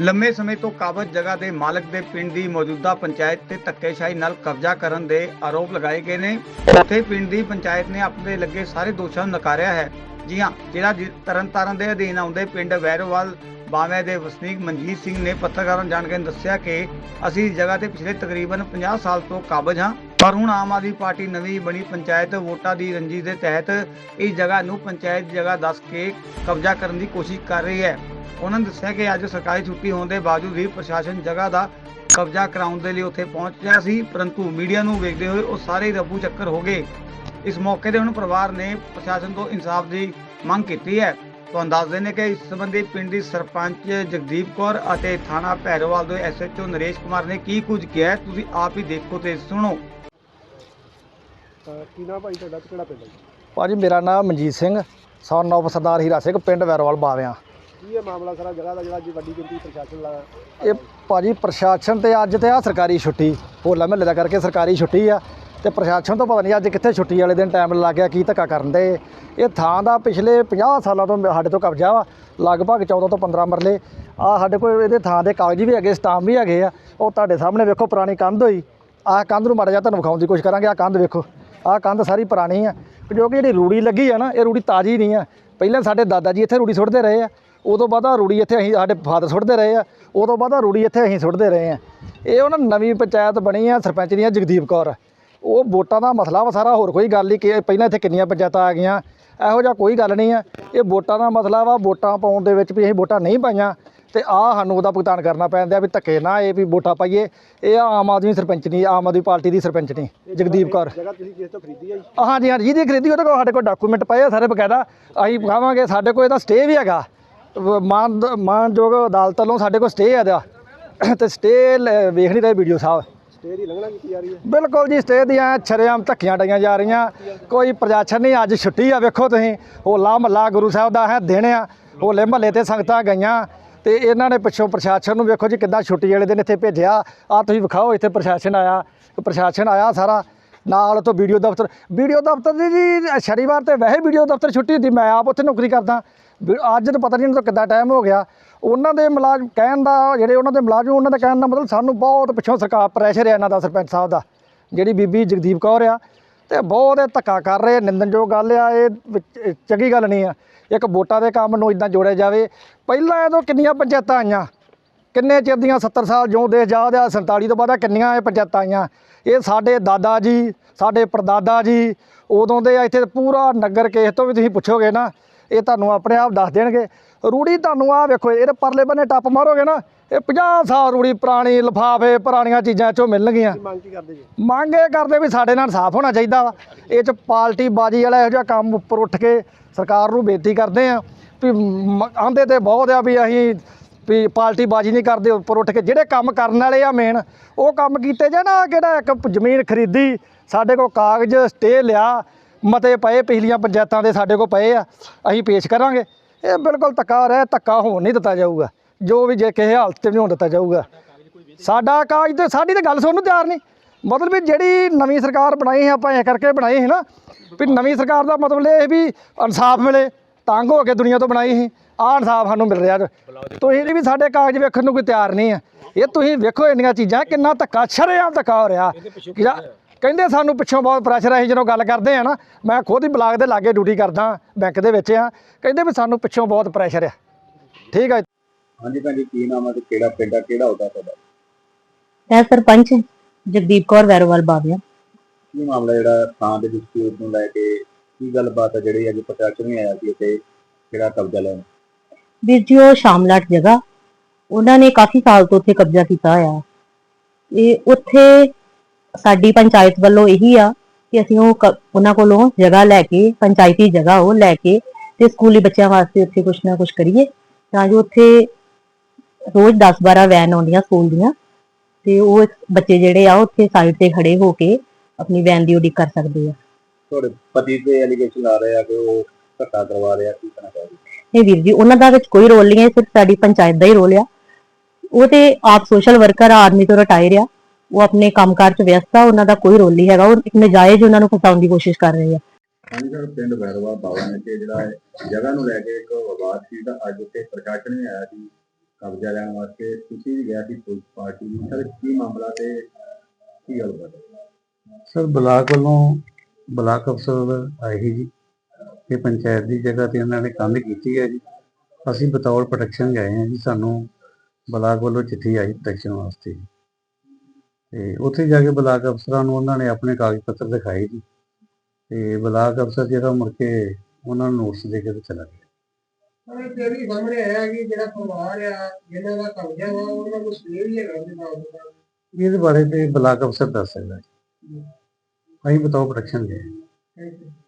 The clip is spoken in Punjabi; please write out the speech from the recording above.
ਲੰਮੇ ਸਮੇਂ ਤੋਂ ਕਾਬਜ ਜਗ੍ਹਾ ਦੇ ਮਾਲਕ ਦੇ ਪਿੰਡ ਦੀ ਮੌਜੂਦਾ ਪੰਚਾਇਤ ਤੇ ਧੱਕੇਸ਼ਾਹੀ ਨਾਲ ਕਬਜ਼ਾ ਕਰਨ ਦੇ ਆਰੋਪ ਲਗਾਏ ਗਏ ਨੇ। ਉੱਥੇ ਪਿੰਡ ਦੀ ਪੰਚਾਇਤ ਨੇ ਆਪਣੇ ਲੱਗੇ ਸਾਰੇ ਦੋਸ਼ਾਂ ਨੂੰ ਨਕਾਰਿਆ ਹੈ। ਜੀ ਹਾਂ, ਜਿਹੜਾ ਤਰਨਤਾਰਨ ਦੇ ਅਧੀਨ ਆਉਂਦੇ ਪਿੰਡ ਵੈਰੋਵਾਲ ਬਾਵੇਂ ਦੇ ਵਸਨੀਕ ਮਨਜੀਤ ਸਿੰਘ ਨੇ ਪੱਤਰਕਾਰਾਂ ਨੂੰ ਜਾਣਕਾਰੀ ਦੱਸਿਆ ਕਿ ਅਸੀਂ ਇਸ ਜਗ੍ਹਾ ਤੇ ਪਿਛਲੇ ਤਕਰੀਬਨ 50 ਸਾਲ ਤੋਂ ਕਾਬਜ ਹਾਂ, ਪਰ ਹੁਣ ਆਮ ਆਦਮੀ ਪਾਰਟੀ ਨਵੀਂ ਬਣੀ ਪੰਚਾਇਤ ਵੋਟਾਂ ਦੀ ਰੰਜੀ ਦੇ ਤਹਿਤ ਇਸ ਜਗ੍ਹਾ ਨੂੰ ਪੰਚਾਇਤ ਜਗ੍ਹਾ ਦੱਸ ਕੇ ਕਬਜ਼ਾ ਕਰਨ ਦੀ ਕੋਸ਼ਿਸ਼ ਕਰ ਰਹੀ ਹੈ। ਉਹਨਾਂ ਨੇ ਦੱਸਿਆ ਕਿ ਅੱਜ ਸਰਕਾਰੀ ਛੁੱਟੀ ਹੋਣ ਦੇ ਬਾਵਜੂਦ ਵੀ ਪ੍ਰਸ਼ਾਸਨ ਜਗ੍ਹਾ ਦਾ ਕਬਜ਼ਾ ਕਰਾਉਣ ਦੇ ਲਈ ਉੱਥੇ ਪਹੁੰਚਿਆ ਸੀ ਪਰੰਤੂ ਮੀਡੀਆ ਨੂੰ ਵੇਖਦੇ ਹੋਏ ਉਹ ਸਾਰੇ ਰੱਬੂ ਚੱਕਰ ਹੋ ਗਏ। ਇਸ ਮੌਕੇ ਤੇ ਹੁਣ ਪਰਿਵਾਰ ਨੇ ਪ੍ਰਸ਼ਾਸਨ ਤੋਂ ਇਨਸਾਫ ਦੀ ਮੰਗ ਕੀਤੀ ਹੈ। ਤੁਹਾਨੂੰ ਦੱਸ ਦਿੰਦੇ ਕਿ ਇਸ ਸੰਬੰਧੀ ਪਿੰਡ ਦੀ ਸਰਪੰਚ ਜਗਦੀਪ ਕੌਰ ਅਤੇ ਥਾਣਾ ਭੈਰੋਵਾਲ ਦੇ ਐਸਐਚਓ ਨਰੇਸ਼ ਕੁਮਾਰ ਨੇ ਕੀ ਕੁਝ ਕਿਹਾ ਤੁਸੀਂ ਆਪ ਹੀ ਦੇਖੋ ਤੇ ਸੁਣੋ। ਤਾਂ ਕੀ ਨਾਮ ਭਾਈ ਤੁਹਾਡਾ ਤੇ ਕਿਹੜਾ ਪਿੰਡ ਹੈ? ਜੀ? ਭਾਜੀ ਮੇਰਾ ਨਾਮ ਮਨਜੀਤ ਸਿੰਘ ਸਨ ਆਫ ਸਰਦਾਰ ਹੀਰਾ ਸਿੰਘ ਪਿੰਡ ਵੈਰੋਵਾਲ ਬਾਵਿਆਂ। ਕੀ ਇਹ ਮਾਮਲਾ ਸਾਰਾ ਜਗ੍ਹਾ ਦਾ ਜਿਹੜਾ ਜੀ ਵੱਡੀ ਗਿਣਤੀ ਪ੍ਰਸ਼ਾਸਨ ਲਾ ਇਹ ਭਾਜੀ ਪ੍ਰਸ਼ਾਸਨ ਤੇ ਅੱਜ ਤੇ ਆ ਸਰਕਾਰੀ ਛੁੱਟੀ ਹੋਲਾ ਮਹੱਲੇ ਦਾ ਕਰਕੇ ਸਰਕਾਰੀ ਛੁੱਟੀ ਆ ਤੇ ਪ੍ਰਸ਼ਾਸਨ ਤੋਂ ਪਤਾ ਨਹੀਂ ਅੱਜ ਕਿੱਥੇ ਛੁੱਟੀ ਵਾਲੇ ਦਿਨ ਟਾਈਮ ਲੱਗ ਗਿਆ, ਕੀ ਧੱਕਾ ਕਰਨ ਦੇ। ਇਹ ਥਾਂ ਦਾ ਪਿਛਲੇ 50 ਸਾਲਾਂ ਤੋਂ ਸਾਡੇ ਤੋਂ ਕਬਜ਼ਾ ਵਾ, ਲਗਭਗ 14 ਤੋਂ 15 ਮਰਲੇ। ਆ ਸਾਡੇ ਕੋਲ ਇਹਦੇ ਥਾਂ ਦੇ ਕਾਗਜ਼ ਵੀ ਹੈਗੇ ਸਟਾਂਪ ਵੀ ਹੈਗੇ ਆ। ਉਹ ਤੁਹਾਡੇ ਸਾਹਮਣੇ ਵੇਖੋ, ਪੁਰਾਣੀ ਕੰਧ ਹੋਈ। ਆਹ ਕੰਧ ਨੂੰ ਮਾੜਾ ਜਿਹਾ ਤੁਹਾਨੂੰ ਵਿਖਾਉਣ ਦੀ ਕੋਸ਼ਿਸ਼ ਕਰਾਂਗੇ, ਆਹ ਕੰਧ ਵੇਖੋ। ਆਹ ਕੰਧ ਸਾਰੀ ਪੁਰਾਣੀ ਆ। ਜੋ ਕਿ ਜਿਹੜੀ ਰੂੜੀ ਲੱਗੀ ਆ ਨਾ, ਇਹ ਰੂੜੀ ਤਾਜ਼ੀ ਨਹੀਂ ਆ। ਪਹਿਲਾਂ ਸਾਡੇ ਦਾਦਾ ਜੀ ਇੱਥੇ ਰੂੜੀ ਸੁੱਟਦੇ ਰਹੇ ਆ। ਉਦੋਂ ਬਾਅਦ ਆਹ ਰੂੜੀ ਇੱਥੇ ਅਸੀਂ ਸਾਡੇ ਫਾਦਰ ਸੁੱਟਦੇ ਰਹੇ ਆ ਉਦੋਂ ਬਾਅਦ ਆਹ ਰੂੜੀ ਇੱਥੇ ਅਸੀਂ ਸੁੱਟਦੇ ਰਹੇ ਆ। ਇਹ ਉਹਨਾਂ ਨਵੀਂ ਪੰਚਾਇਤ ਬਣੀ ਆ ਸਰਪੰਚ ਦੀਆਂ ਜਗਦੀਪ ਕੌਰ। ਉਹ ਵੋਟਾਂ ਦਾ ਮਸਲਾ ਵਾ ਸਾਰਾ ਹੋਰ ਕੋਈ ਗੱਲ ਨਹੀਂ ਕਿ ਪਹਿਲਾਂ ਇੱਥੇ ਕਿੰਨੀਆਂ ਪੰਚਾਇਤਾਂ ਆ ਗਈਆਂ ਇਹੋ ਜਿਹਾ ਕੋਈ ਗੱਲ ਨਹੀਂ ਆ। ਇਹ ਵੋਟਾਂ ਦਾ ਮਸਲਾ ਵਾ ਵੋਟਾਂ ਪਾਉਣ ਦੇ ਵਿੱਚ ਵੀ ਅਸੀਂ ਵੋਟਾਂ ਨਹੀਂ ਪਾਈਆਂ ਤੇ ਆ ਸਾਨੂੰ ਉਹਦਾ ਭੁਗਤਾਨ ਕਰਨਾ ਪੈਂਦਾ ਵੀ ਧੱਕੇ ਨਾ ਇਹ ਵੀ ਵੋਟਾਂ ਪਾਈਏ। ਇਹ ਆਮ ਆਦਮੀ ਸਰਪੰਚ ਨਹੀਂ ਆਮ ਆਦਮੀ ਪਾਰਟੀ ਦੀ ਸਰਪੰਚ ਨਹੀਂ ਜਗਦੀਪ ਕੌਰ। ਜਗ੍ਹਾ ਤੁਸੀਂ ਕਿਸ ਤੋਂ ਖਰੀਦੀ ਹੈ ਜੀ? ਹਾਂਜੀ ਹਾਂਜੀ ਜਿਹਦੀ ਖਰੀਦੀ ਉਹਦੇ ਕੋਲ ਸਾਡੇ ਕੋਲ ਡਾਕੂਮੈਂਟ ਪਏ ਆ ਸਾਰੇ ਬਕਾਇਦਾ ਅਸੀਂ ਵਿਖਾਵਾਂਗੇ ਸਾਡੇ ਕੋਲ ਇਹਦਾ ਸਟੇ ਵੀ ਹੈਗਾ। ਮਾਨ ਮਾਨਯੋਗ ਅਦਾਲਤ ਵੱਲੋਂ ਸਾਡੇ ਕੋਲ ਸਟੇ ਹੈ ਇਹਦਾ। ਤੇ ਸਟੇ ਵੇਖ ਨਹੀਂ ਰਹੇ ਵੀਡੀਓ ਸਾਹਿਬ। ਸਟੇ ਦੀ ਲੰਘਣਾ ਕੀਤੀ ਜਾ ਰਹੀ ਹੈ? ਬਿਲਕੁਲ ਜੀ ਸਟੇ ਦੀਆਂ ਛਰੇਆਮ ਧੱਕੀਆਂ ਡਾਈਆਂ ਜਾ ਰਹੀਆਂ। ਕੋਈ ਪ੍ਰਸ਼ਾਸਨ ਨਹੀਂ ਅੱਜ ਛੁੱਟੀ ਆ ਵੇਖੋ ਤੁਸੀਂ। ਹੋਲਾ ਮਹੱਲਾ ਗੁਰੂ ਸਾਹਿਬ ਦਾ ਹੈ ਦਿਨ ਆ। ਹੋਲੇ ਮਹੱਲੇ ਤੇ ਸੰਗਤਾਂ ਗਈਆਂ। ਤੇ ਇਹਨਾਂ ਨੇ ਪਿੱਛੋਂ ਪ੍ਰਸ਼ਾਸਨ ਨੂੰ ਵੇਖੋ ਜੀ ਕਿੱਦਾਂ ਛੁੱਟੀ ਵਾਲੇ ਦਿਨ ਇੱਥੇ ਭੇਜਿਆ। ਆ ਤੁਸੀਂ ਵਿਖਾਓ ਇੱਥੇ ਪ੍ਰਸ਼ਾਸਨ ਆਇਆ। ਪ੍ਰਸ਼ਾਸਨ ਆਇਆ ਸਾਰਾ। ਨਾਲ ਤੋਂ ਵੀਡੀਓ ਦਫ਼ਤਰ। ਵੀਡੀਓ ਦਫ਼ਤਰ ਦੀ ਜੀ ਸ਼ਨੀਵਾਰ ਤੇ ਵੈਸੇ ਵੀਡੀਓ ਦਫ਼ਤਰ ਛੁੱਟੀ ਹੁੰਦੀ ਮੈਂ ਆਪ ਉੱਥੇ ਨੌਕਰੀ ਕਰਦਾ। ਅੱਜ ਤਾਂ ਪਤਾ ਨਹੀਂ ਉਹਨਾਂ ਤੋਂ ਕਿੱਦਾਂ ਟਾਈਮ ਹੋ ਗਿਆ। ਉਹਨਾਂ ਦੇ ਮੁਲਾਜ਼ਮ ਕਹਿਣ ਦਾ ਜਿਹੜੇ ਉਹਨਾਂ ਦੇ ਮੁਲਾਜ਼ਮ, ਉਹਨਾਂ ਦਾ ਕਹਿਣ ਦਾ ਮਤਲਬ ਸਾਨੂੰ ਬਹੁਤ ਪਿੱਛੋਂ ਸਰਕਾਰ ਪ੍ਰੈਸ਼ਰ ਹੈ ਇਹਨਾਂ ਦਾ, ਸਰਪੰਚ ਸਾਹਿਬ ਦਾ, ਜਿਹੜੀ ਬੀਬੀ ਜਗਦੀਪ ਕੌਰ ਆ। ਤੇ ਬਹੁਤ ਇਹ ਧੱਕਾ ਕਰ ਰਹੇ ਨਿੰਦਨਯੋਗ ਗੱਲ ਆ, ਇਹ ਚੰਗੀ ਗੱਲ ਨਹੀਂ ਆ। ਇੱਕ ਵੋਟਾਂ ਦੇ ਕੰਮ ਨੂੰ ਇਦਾਂ ਜੋੜਿਆ ਜਾਵੇ। ਪਹਿਲਾਂ ਇਹਦੋਂ ਕਿੰਨੀਆਂ ਪੰਚਾਇਤਾਂ ਆਈਆਂ? ਕਿੰਨੇ ਚਿਰ ਦੀਆਂ 70 ਸਾਲ ਜਿਉਂ ਦੇਸ਼ ਆਜ਼ਾਦ ਆ 47 ਤੋਂ ਬਾਅਦ ਕਿੰਨੀਆਂ ਇਹ ਪੰਚਾਇਤਾਂ ਆਈਆਂ? ਇਹ ਸਾਡੇ ਦਾਦਾ ਜੀ, ਸਾਡੇ ਪਰਦਾਦਾ ਜੀ, ਉਦੋਂ ਦੇ ਇੱਥੇ ਪੂਰਾ ਨਗਰ ਕੇਸ ਤੋਂ ਵੀ ਤੁਸੀਂ ਪੁੱਛੋਗੇ ਨਾ ਇਹ ਤੁਹਾਨੂੰ ਆਪਣੇ ਆਪ ਦੱਸ ਦੇਣਗੇ। ਰੂੜੀ ਤੁਹਾਨੂੰ ਆ ਵੇਖੋ ਇਹਦੇ ਪਰਲੇ ਬੰਨੇ ਟੱਪ ਮਾਰੋਗੇ ਨਾ ਇਹ 50 ਸਾਲ ਰੂੜੀ ਪੁਰਾਣੀ ਲਿਫਾਫੇ ਪੁਰਾਣੀਆਂ ਚੀਜ਼ਾਂ ਚੋਂ ਮਿਲਣਗੀਆਂ ਮੰਗ ਕੀ ਕਰਦੇ ਜੀ? ਮੰਗ ਇਹ ਕਰਦੇ ਵੀ ਸਾਡੇ ਨਾਲ ਸਾਫ਼ ਹੋਣਾ ਚਾਹੀਦਾ ਵਾ। ਇਹ ਚ ਪਾਰਟੀ ਬਾਜੀ ਵਾਲਾ ਇਹੋ ਜਿਹਾ ਕੰਮ ਉੱਪਰ ਉੱਠ ਕੇ ਸਰਕਾਰ ਨੂੰ ਬੇਨਤੀ ਕਰਦੇ ਆ ਵੀ ਆਂਦੇ ਤੇ ਬਹੁਤ ਆ ਵੀ ਅਸੀਂ ਵੀ ਪਾਰਟੀ ਬਾਜੀ ਨਹੀਂ ਕਰਦੇ ਉੱਪਰ ਉੱਠ ਕੇ ਜਿਹੜੇ ਕੰਮ ਕਰਨ ਵਾਲੇ ਆ ਮੇਨ ਉਹ ਕੰਮ ਕੀਤੇ ਜਾਣ। ਕਿਹੜਾ ਇੱਕ ਜ਼ਮੀਨ ਖਰੀਦੀ ਸਾਡੇ ਕੋਲ ਕਾਗਜ਼ ਸਟੇ ਲਿਆ ਮਤੇ ਪਏ ਪਿਛਲੀਆਂ ਪੰਚਾਇਤਾਂ ਦੇ ਸਾਡੇ ਕੋਲ ਪਏ ਆ ਅਸੀਂ ਪੇਸ਼ ਕਰਾਂਗੇ। ਇਹ ਬਿਲਕੁਲ ਧੱਕਾ ਰਹਿ ਧੱਕਾ ਹੋਣ ਨਹੀਂ ਦਿੱਤਾ ਜਾਊਗਾ। ਜੋ ਵੀ ਜੇ ਕਿਸੇ ਹਾਲਤ 'ਚ ਨਹੀਂ ਹੋਣ ਦਿੱਤਾ ਜਾਊਗਾ। ਸਾਡਾ ਕਾਗਜ਼ ਤੇ ਸਾਡੀ ਤੇ ਗੱਲ ਸੁਣਨ ਨੂੰ ਤਿਆਰ ਨਹੀਂ। ਮਤਲਬ ਵੀ ਜਿਹੜੀ ਨਵੀਂ ਸਰਕਾਰ ਬਣਾਈ ਹੈ ਆਪਾਂ ਇਹ ਕਰਕੇ ਬਣਾਈ ਹੈ ਨਾ ਵੀ ਨਵੀਂ ਸਰਕਾਰ ਦਾ ਮਤਲਬ ਇਹ ਵੀ ਇਨਸਾਫ ਮਿਲੇ ਤੰਗ ਹੋ ਕੇ ਦੁਨੀਆ ਤੋਂ ਬਣਾਈ ਸੀ। ਆਹ ਇਨਸਾਫ ਸਾਨੂੰ ਮਿਲ ਰਿਹਾ। ਤੁਸੀਂ ਵੀ ਸਾਡੇ ਕਾਗਜ਼ ਵੇਖਣ ਨੂੰ ਕੋਈ ਤਿਆਰ ਨਹੀਂ ਹੈ ਇਹ ਤੁਸੀਂ ਵੇਖੋ ਇੰਨੀਆਂ ਚੀਜ਼ਾਂ ਕਿੰਨਾ ਧੱਕਾ ਸ਼ਰੇਆਮ ਧੱਕਾ ਹੋ ਰਿਹਾ। ਕਹਿੰਦੇ ਸਾਨੂੰ ਪਿੱਛੋਂ ਬਹੁਤ ਪ੍ਰੈਸ਼ਰ ਹੈ ਜਦੋਂ ਗੱਲ ਕਰਦੇ ਆ ਨਾ ਮੈਂ ਖੁਦ ਹੀ ਬਲਾਕ ਦੇ ਲਾਗੇ ਡਿਊਟੀ ਕਰਦਾ ਬੈਂਕ ਦੇ ਵਿੱਚ ਆ। ਕਹਿੰਦੇ ਵੀ ਸਾਨੂੰ ਪਿੱਛੋਂ ਬਹੁਤ ਪ੍ਰੈਸ਼ਰ ਆ। ਠੀਕ ਹੈ ਹਾਂਜੀ ਭੈਣ ਜੀ ਕੀ ਨਾਮ ਹੈ ਤੇ ਕਿਹੜਾ ਪਿੰਡ ਆ ਕਿਹੜਾ ਹੁੰਦਾ ਤੁਹਾਡਾ? ਮੈਂ ਸਰਪੰਚ ਜਗਦੀਪ ਕੌਰ ਵੈਰੋਵਾਲ ਬਾਵਿਆ। ਕੀ ਮਾਮਲਾ ਜਿਹੜਾ ਥਾਂ ਦੇ ਡਿਸਪਿਊਟ ਨੂੰ ਲੈ ਕੇ ਕੀ ਗੱਲਬਾਤ ਹੈ ਜਿਹੜੀ ਅੱਜ ਪ੍ਰਸ਼ਾਸਨ ਵੀ ਆਇਆ ਸੀ ਇੱਥੇ ਕਿਹੜਾ ਕਬਜ਼ਾ ਲੈਣ ਵੀਰ ਜੀ ਉਹ ਸ਼ਾਮਲਾਟ ਜਗ੍ਹਾ ਉਹਨਾਂ ਨੇ ਕਾਫੀ ਸਾਲ ਤੋਂ ਉੱਥੇ ਕਬਜ਼ਾ ਕੀਤਾ ਹੋਇਆ। ਇਹ ਉੱਥੇ ਸਾਡੀ ਪੰਚਾਇਤ ਵੱਲੋਂ ਇਹੀ ਆ ਕਿ ਅਸੀਂ ਉਹ ਕ- ਉਹਨਾਂ ਕੋਲੋਂ ਜਗ੍ਹਾ ਲੈ ਕੇ ਪੰਚਾਇਤੀ ਜਗ੍ਹਾ ਉਹ ਲੈ ਕੇ ਤੇ ਸਕੂਲੀ ਬੱਚਿਆਂ ਵਾਸਤੇ ਉੱਥੇ ਕੁਝ ਨਾ ਕੁਝ ਕਰੀਏ। ਤਾਂ ਜੋ ਉੱਥੇ ਰੋਜ਼ 10-12 ਵੈਨ ਆਉਂਦੀਆਂ ਸਕੂਲ ਦੀਆਂ ਤੇ ਉਹ ਬੱਚੇ ਜਿਹੜੇ ਆ ਉੱਥੇ ਸਾਈਡ ਤੇ ਖੜੇ ਹੋ ਕੇ ਆਪਣੀ ਵੈਨ ਦੀ ਉਡੀਕ ਕਰ ਸਕਦੇ ਆ। ਤੁਹਾਡੇ ਪਤੀ ਤੇ ਐਲੀਗੇਸ਼ਨ ਆ ਰਹੇ ਆ ਕਿ ਉਹ ਧੱਕਾ ਕਰਵਾ ਰਿਹਾ ਕੀ ਕਹਿਣਾ ਚਾਹੀਦਾ ਨਹੀਂ ਵੀਰ ਜੀ ਉਹਨਾਂ ਦਾ ਵਿੱਚ ਕੋਈ ਰੋਲ ਨਹੀਂ ਹੈ ਸਿਰਫ ਸਾਡੀ ਪੰਚਾਇਤ ਦਾ ਹੀ ਰੋਲ ਆ। ਉਹ ਤੇ ਆਪ ਸੋਸ਼ਲ ਵਰਕਰ ਆਰਮੀ ਤੋਂ ਰਿਟਾਇਰ ਆ। ਉਹ ਆਪਣੇ ਕੰਮਕਾਰ 'ਚ ਵਿਅਸਤ ਆ ਉਹਨਾਂ ਦਾ ਕੋਈ ਰੋਲ ਨਹੀਂ ਹੈਗਾ ਉਹ ਇੱਕ ਨਜਾਇਜ਼ ਉਹਨਾਂ ਨੂੰ ਫਸਾਉਣ ਦੀ ਕੋਸ਼ਿਸ਼ ਕਰ ਰਹੇ ਆ। ਹਾਂਜੀ ਸਰ ਪਿੰਡ ਵੈਰਵਾ ਬਾਵਾ ਨੇ ਕਿ ਜਿਹੜਾ ਹੈ ਜਗ੍ਹਾ ਨੂੰ ਲੈ ਕੇ ਇੱਕ ਵਿਵਾਦ ਸੀ ਤਾਂ ਅੱਜ ਉੱਥੇ ਪ੍ਰਸ਼ਾਸਨ ਵੀ ਆਇਆ ਸੀ ਕਬਜ਼ਾ ਲੈਣ ਵਾਸਤੇ। ਤੁਸੀਂ ਵੀ ਗਿਆ ਸੀ ਪੁਲਿਸ ਪਾਰਟੀ ਦੀ ਸਰ ਕੀ ਮਾਮਲਾ ਤੇ ਕੀ ਗੱਲਬਾਤ ਹੈ? ਸਰ ਬਲਾਕ ਵੱਲੋਂ ਬਲਾਕ ਅਫਸਰ ਆਏ ਸੀ ਜੀ ਇਹ ਪੰਚਾਇਤ ਦੀ ਜਗ੍ਹਾ ਤੇ ਉਹਨਾਂ ਨੇ ਕੰਧ ਕੀਤੀ ਹੈ ਜੀ। ਅਸੀਂ ਬਤੌਰ ਪ੍ਰੋਟੈਕਸ਼ਨ ਗਏ ਹਾਂ ਜੀ ਸਾਨੂੰ ਬਲਾਕ ਵੱਲੋਂ ਚਿੱਠੀ ਆਈ ਪ੍ਰੋਟੈਕਸ਼ਨ ਵਾਸਤੇ। ਤੇ ਉੱਥੇ ਜਾ ਕੇ ਬਲਾਕ ਅਫਸਰਾਂ ਨੂੰ ਉਹਨਾਂ ਨੇ ਆਪਣੇ ਕਾਗਜ਼ ਪੱਤਰ ਦਿਖਾਏ ਜੀ। ਤੇ ਬਲਾਕ ਅਫਸਰ ਜਿਹੜਾ ਮੁੜ ਕੇ ਉਹਨਾਂ ਨੂੰ ਨੋਟਿਸ ਦੇ ਕੇ ਤੇ ਚਲਾ ਗਿਆ। ਪਰ ਇਹ ਵੀ ਸਾਹਮਣੇ ਆਇਆ ਕਿ ਜਿਹੜਾ ਪਰਿਵਾਰ ਆ ਜਿਹਨਾਂ ਦਾ ਕਬਜ਼ਾ ਵਾ ਉਹਨਾਂ ਕੋਲ ਸਟੇ ਵੀ ਹੈਗਾ ਉਹਦੇ ਨਾਲ। ਇਹਦੇ ਬਾਰੇ ਤੇ ਬਲਾਕ ਅਫਸਰ ਦੱਸ ਸਕਦਾ ਜੀ। ਅਸੀਂ ਹਾਂ। Thank you.